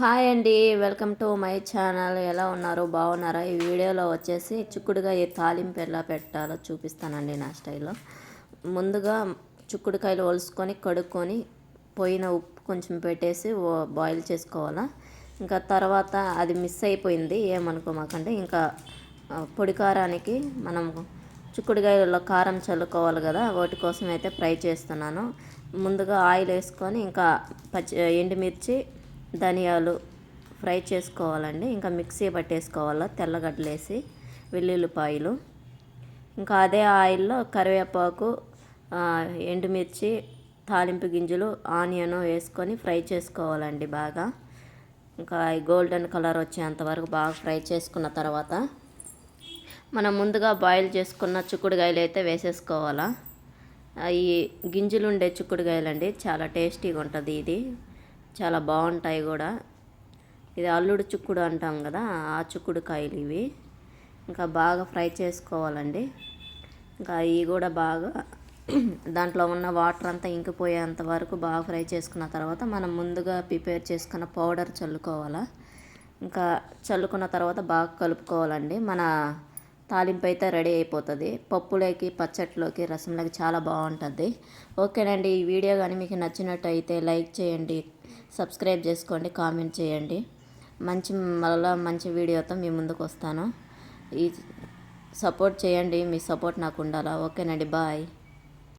Hi అండి welcome to my channel. ఎలా ఉన్నారు? బాగున్నారా? ఈ వీడియోలో వచ్చేసి చిక్కుడుగా ఏ తాలింపు ఎలా పెట్టాలో చూపిస్తానండి నా స్టైల్లో. ముందుగా చిక్కుడుకాయలు ఒలుసుకొని కడుక్కొని పోయిన ఉప్పు కొంచెం పెట్టేసి బాయిల్ చేసుకోవాలా. ఇంకా తర్వాత అది మిస్ అయిపోయింది ఏమనుకోమాకండి. ఇంకా పొడి కారానికి మనం చిక్కుడుకాయలలో కారం చల్లుకోవాలి కదా వాటి కోసం అయితే ఫ్రై చేస్తున్నాను. ముందుగా ఆయిల్ వేసుకొని ఇంకా పచ్చి ఎండుమిర్చి ధనియాలు ఫ్రై చేసుకోవాలండి. ఇంకా మిక్సీ పట్టేసుకోవాలా. తెల్లగడ్డలు వేసి వెల్లుల్లిపాయలు. ఇంకా అదే ఆయిల్లో కరివేపాకు ఎండుమిర్చి తాలింపు గింజలు ఆనియన్ వేసుకొని ఫ్రై చేసుకోవాలండి బాగా. ఇంకా గోల్డెన్ కలర్ వచ్చేంత వరకు బాగా ఫ్రై చేసుకున్న తర్వాత మనం ముందుగా బాయిల్ చేసుకున్న చిక్కుడుకాయలు అయితే వేసేసుకోవాలా. ఈ గింజలు ఉండే అండి చాలా టేస్టీగా ఉంటుంది ఇది. చాలా బాగుంటాయి కూడా. ఇది అల్లుడు చిక్కుడు అంటాం కదా ఆ చిక్కుడుకాయలు ఇవి. ఇంకా బాగా ఫ్రై చేసుకోవాలండి. ఇంకా ఇవి కూడా బాగా దాంట్లో ఉన్న వాటర్ అంతా ఇంకిపోయేంత వరకు బాగా ఫ్రై చేసుకున్న తర్వాత మనం ముందుగా ప్రిపేర్ చేసుకున్న పౌడర్ చల్లుకోవాలా. ఇంకా చల్లుకున్న తర్వాత బాగా కలుపుకోవాలండి. మన తాలింపు అయితే రెడీ అయిపోతుంది. పప్పులోకి పచ్చట్లోకి రసంలోకి చాలా బాగుంటుంది. ఓకేనండి ఈ వీడియో కానీ మీకు నచ్చినట్టయితే లైక్ చేయండి సబ్స్క్రైబ్ చేసుకోండి కామెంట్ చేయండి. మంచి మళ్ళీ మంచి వీడియోతో మీ ముందుకు వస్తాను. ఈ సపోర్ట్ చేయండి మీ సపోర్ట్ నాకు ఉండాలా. ఓకేనండి బాయ్.